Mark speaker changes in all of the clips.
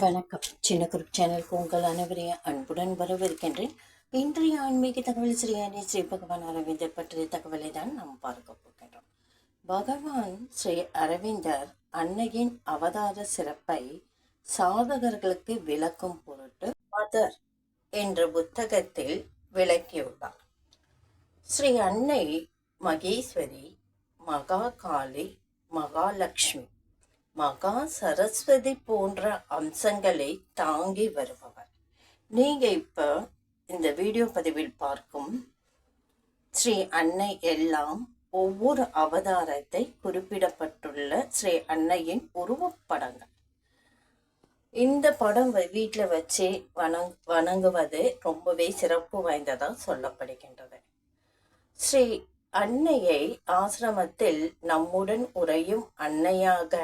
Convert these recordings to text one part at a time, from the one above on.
Speaker 1: வணக்கம். சின்ன குரூப் சேனலுக்கு உங்கள் அனைவரையும் அன்புடன் வரவிருக்கின்றேன் இன்றைய ஆன்மீக தகவல் ஸ்ரீ ஸ்ரீ பகவான் அரவிந்தர் பற்றிய தகவலை தான் நாம் பார்க்க போகின்றோம். பகவான் ஸ்ரீ அரவிந்தர் அன்னையின் அவதார சிறப்பை சாதகர்களுக்கு விளக்கும் பொருட்டு மதர் என்ற புத்தகத்தில் விளக்கியுள்ளார். ஸ்ரீ அன்னை மகேஸ்வரி மகாகாளி மகாலட்சுமி மகா சரஸ்வதி போன்ற அம்சங்களை தாங்கி வருபவர். நீங்க இப்ப இந்த வீடியோ பதிவில் பார்க்கும் ஸ்ரீ அன்னை எல்லாம் ஒவ்வொரு அவதாரத்தை குறிப்பிடப்பட்டுள்ள ஸ்ரீ அன்னையின் உருவப்படங்கள். இந்த படம் வீட்டில் வச்சு வணங் வணங்குவது ரொம்பவே சிறப்பு வாய்ந்ததாக சொல்லப்படுகின்றது. ஸ்ரீ அன்னையை ஆசிரமத்தில் நம்முடன் உறையும் அன்னையாக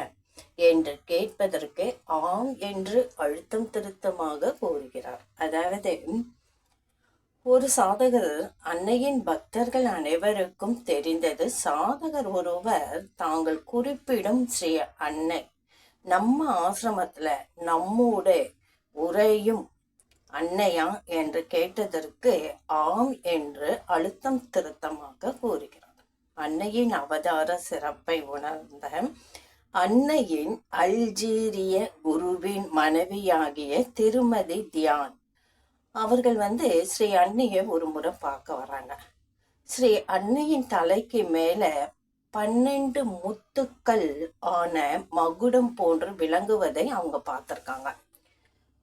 Speaker 1: என்று கேட்பதற்கு ஆம் என்று அழுத்தம் திருத்தமாக கூறுகிறார். அதாவது ஒரு சாதகர் அன்னையின் பக்தர்கள் அனைவருக்கும் தெரிந்தது சாதகர் ஒருவர் தாங்கள் குறிப்பிடும் ஸ்ரீ அன்னை நம்ம ஆசிரமத்துல நம்மோட உரையும் அன்னையா என்று கேட்டதற்கு ஆம் என்று அழுத்தம் திருத்தமாக கூறுகிறார். அன்னையின் அவதார சிறப்பை உணர்ந்த அன்னையின் அல்ஜீரிய குருவின் மனைவியாகிய திருமதி தியான். அவர்கள் வந்து ஸ்ரீ அன்னையை ஒரு முறை பார்க்க வராங்க. ஸ்ரீ அன்னையின் தலைக்கு மேல பன்னெண்டு முத்துக்கள் ஆன மகுடம் போன்று விளங்குவதை அவங்க பார்த்திருக்காங்க.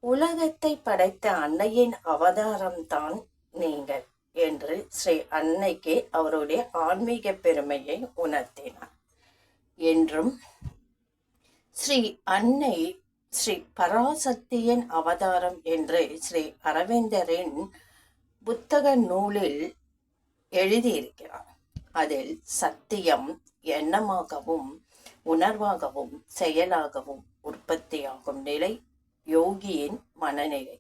Speaker 1: உலகத்தை படைத்த அன்னையின் அவதாரம் தான் நீங்கள் என்று ஸ்ரீ அன்னைக்கு அவருடைய ஆன்மீக பெருமையை உணர்த்தினார். என்றும் ஸ்ரீ அன்னை ஸ்ரீ பராசக்தியின் அவதாரம் என்று ஸ்ரீ அரவிந்தரின் புத்தக நூலில் எழுதியிருக்கிறார். அதில் சத்தியம் எண்ணமாகவும் உணர்வாகவும் செயலாகவும் உற்பத்தியாகும் நிலை யோகியின் மனநிலை.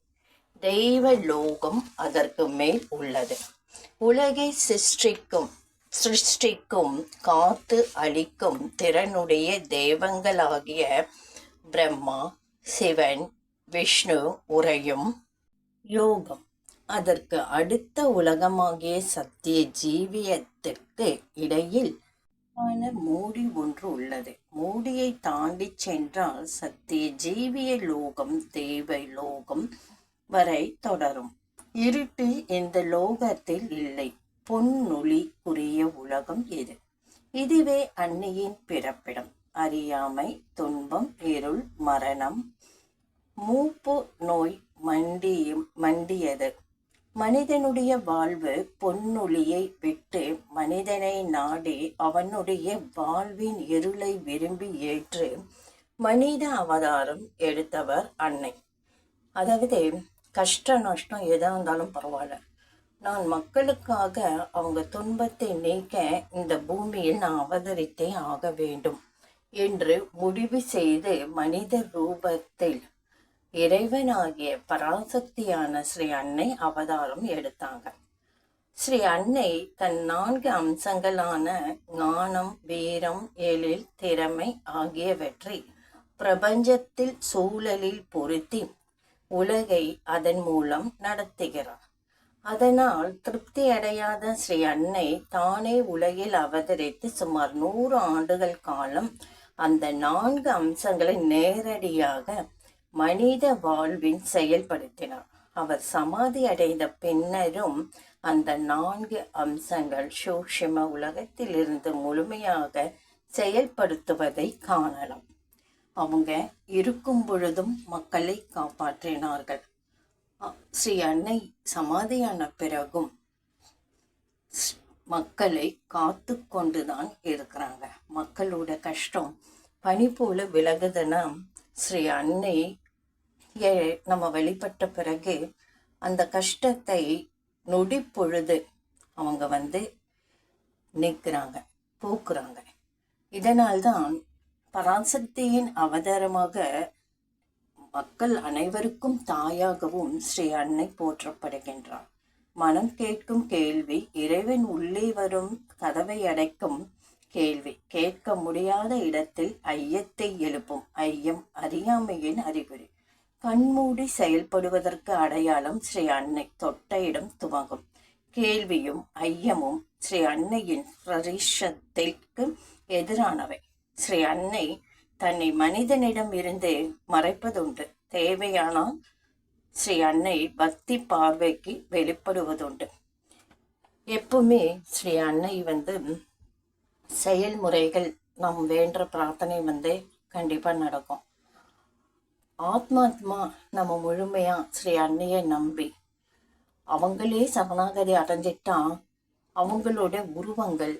Speaker 1: தெய்வ லோகம் அதற்கு மேல் உள்ளது. உலகை சிருஷ்டிக்கும் சிருஷ்டிக்கும் காத்து அளிக்கும் திறனுடைய தெய்வங்களாகிய பிரம்மா சிவன் விஷ்ணு உரையும் யோகம். அதற்கு அடுத்த உலகமாகிய சத்திய ஜீவியத்திற்கு இடையில் ஆன மூடி ஒன்று உள்ளது. மூடியை தாண்டி சென்றால் சத்திய ஜீவிய லோகம் தேவை லோகம் வரை தொடரும். இருட்டு இந்த லோகத்தில் இல்லை. பொன்னொழிக்குரிய உலகம் இது இதுவே அன்னையின் பிறப்பிடம். அறியாமை துன்பம் இருள் மரணம். மூப்பு நோய் மண்டியும் மண்டியது. மனிதனுடைய வாழ்வு பொன்னொழியை விட்டு மனிதனை நாடி அவனுடைய வாழ்வின் இருளை விரும்பி ஏற்று மனித அவதாரம் எடுத்தவர் அன்னை. அதாவது கஷ்ட நஷ்டம் எதா இருந்தாலும் பரவாயில்ல. நான் மக்களுக்காக அவங்க துன்பத்தை நீக்க இந்த பூமியில் நான் அவதரித்தே ஆக வேண்டும் என்று முடிவு செய்து மனித ரூபத்தில் இறைவனாகிய பராசக்தியான ஸ்ரீ அன்னை அவதாரம் எடுத்தாங்க. ஸ்ரீ அன்னை தன் நான்கு அம்சங்களான ஞானம் வீரம் எழில் திறமை ஆகியவற்றை பிரபஞ்சத்தில் சூழலில் பொருத்தி உலகை அதன் மூலம் நடத்துகிறார். அதனால் திருப்தி அடையாத ஸ்ரீ அன்னை தானே உலகில் அவதரித்து சுமார் நூறு ஆண்டுகள் காலம் அந்த நான்கு அம்சங்களை நேரடியாக மனித வாழ்வின் செயல்படுத்தினார். அவர் சமாதி அடைந்த பின்னரும் அந்த நான்கு அம்சங்கள் சூக்ஷிம உலகத்திலிருந்து முழுமையாக செயல்படுத்துவதை காணலாம். அவங்க இருக்கும் பொழுதும் மக்களை காப்பாற்றினார்கள். ஸ்ரீ அன்னை சமாதியான பிறகும் மக்களை காத்து கொண்டுதான் இருக்கிறாங்க. மக்களோட கஷ்டம் பனி போல விலகுதுன்னா ஸ்ரீ அன்னை நம்ம வெளிப்பட்ட பிறகு அந்த கஷ்டத்தை நொடி பொழுது அவங்க வந்து நிற்கிறாங்க போக்குறாங்க. இதனால்தான் பராசக்தியின் அவதாரமாக மக்கள் அனைவருக்கும் தாயாகவும் ஸ்ரீ அன்னை போற்றப்படுகின்றார். மனம் கேட்கும் கேள்வி இறைவன் உள்ளே வரும் கதவை அடைக்கும் கேள்வி கேட்க முடியாத இடத்தில் ஐயத்தை எழுப்பும் ஐயம் அறியாமையின் அறிகுறி. கண்மூடி செயல்படுவதற்கு அடையாளம் ஸ்ரீ அன்னை தொட்ட இடம் துவங்கும் கேள்வியும் ஐயமும் ஸ்ரீ அன்னையின் பிரரிஷத்திற்கு எதிரானவை. ஸ்ரீ அன்னை தன்னை மனிதனிடம் இருந்து மறைப்பதுண்டு. தேவையானால் ஸ்ரீ அன்னை பக்தி பார்வைக்கு வெளிப்படுவதுண்டு. எப்பவுமே ஸ்ரீ அன்னை வந்து செயல்முறைகள் நாம் வேண்ட பிரார்த்தனை வந்து கண்டிப்பாக நடக்கும். ஆத்மாத்மா நம்ம முழுமையாக ஸ்ரீ அன்னையை நம்பி அவங்களே சரணாகதி அடைஞ்சிட்டா அவங்களோட உருவங்கள்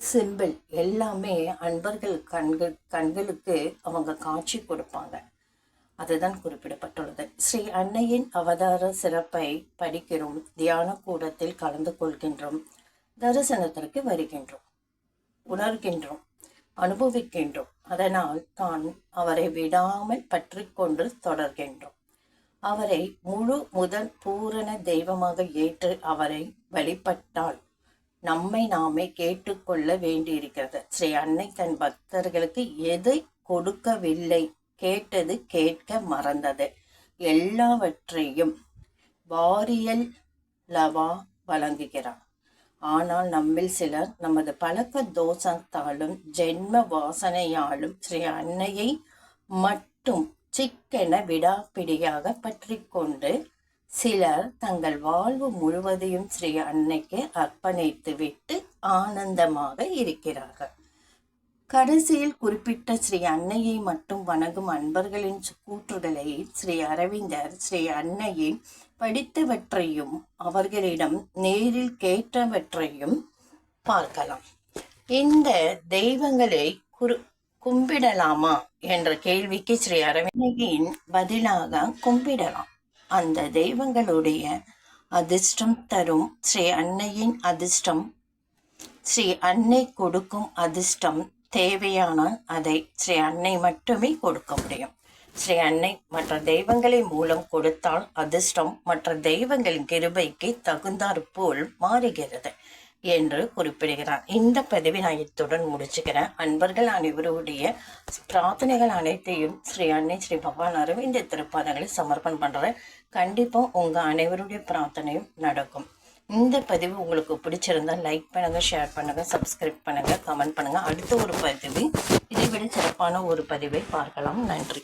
Speaker 1: சிம்பிள். எல்லாமே அன்பர்கள் கண்கள் கண்களுக்கு அவங்க காட்சி கொடுப்பாங்க. அதுதான் குறிப்பிடப்பட்டுள்ளது. ஸ்ரீ அன்னையின் அவதார சிறப்பை படிக்கிறோம் தியான கூடத்தில் கலந்து கொள்கின்றோம் தரிசனத்திற்கு வருகின்றோம் உணர்கின்றோம் அனுபவிக்கின்றோம். அதனால் தான் அவரை விடாமல் பற்றி கொண்டு தொடர்கின்றோம். அவரை முழு முதல் பூரண தெய்வமாக ஏற்று அவரை வழிபட்டால் நம்மை நாமே கேட்டுக்கொள்ள வேண்டியிருக்கிறது. ஸ்ரீ அன்னை தன் பக்தர்களுக்கு எதை கொடுக்கவில்லை? கேட்டது கேட்க மறந்தது. எல்லாவற்றையும் வாரியல் லவா வழங்குகிறார். ஆனால் நம்மில் சிலர் நமது பழக்க தோஷத்தாலும் ஜென்ம வாசனையாலும் ஸ்ரீ அன்னையை மட்டும் சிக்கென விடாப்பிடியாக பற்றி கொண்டு சிலர் தங்கள் வாழ்வு முழுவதையும் ஸ்ரீ அன்னைக்கு அர்ப்பணித்து விட்டு ஆனந்தமாக இருக்கிறார்கள். கடைசியில் குறிப்பிட்ட ஸ்ரீ அன்னையை மட்டும் வணங்கும் அன்பர்களின் கூற்றுகளை ஸ்ரீ அரவிந்தர் ஸ்ரீ அன்னையை படித்தவற்றையும் அவர்களிடம் நேரில் கேட்டவற்றையும் பார்க்கலாம். இந்த தெய்வங்களை குரு கும்பிடலாமா என்ற கேள்விக்கு ஸ்ரீ அரவிந்தையின் பதிலாக கும்பிடலாம். அந்த தெய்வங்களுடைய அதிர்ஷ்டம் தரும். ஸ்ரீ அன்னையின் அதிர்ஷ்டம். ஸ்ரீ அன்னை கொடுக்கும் அதிர்ஷ்டம் தேவையானால் அதை ஸ்ரீ அன்னை மட்டுமே கொடுக்க முடியும். ஸ்ரீ அன்னை மற்ற தெய்வங்களை மூலம் கொடுத்தால் அதிர்ஷ்டம் மற்ற தெய்வங்களின் கிருபைக்கு தகுந்தாற் போல் மாறுகிறது. என்று குறிப்பிடுகிறார். இந்த பதிவை நான் இத்துடன் முடிச்சுக்கிறேன். அன்பர்கள் அனைவருடைய பிரார்த்தனைகள் அனைத்தையும் ஸ்ரீ அன்னை ஸ்ரீ பகவான் அரவிந்த திருப்பாதங்களை சமர்ப்பணம் பண்ணுறேன் கண்டிப்பாக உங்கள் அனைவருடைய பிரார்த்தனையும் நடக்கும். இந்த பதிவு உங்களுக்கு பிடிச்சிருந்தா லைக் பண்ணுங்கள் ஷேர் பண்ணுங்க சப்ஸ்கிரைப் பண்ணுங்கள் கமெண்ட் பண்ணுங்கள் அடுத்த ஒரு பதிவு இதை விட சிறப்பான ஒரு பதிவை பார்க்கலாம். நன்றி.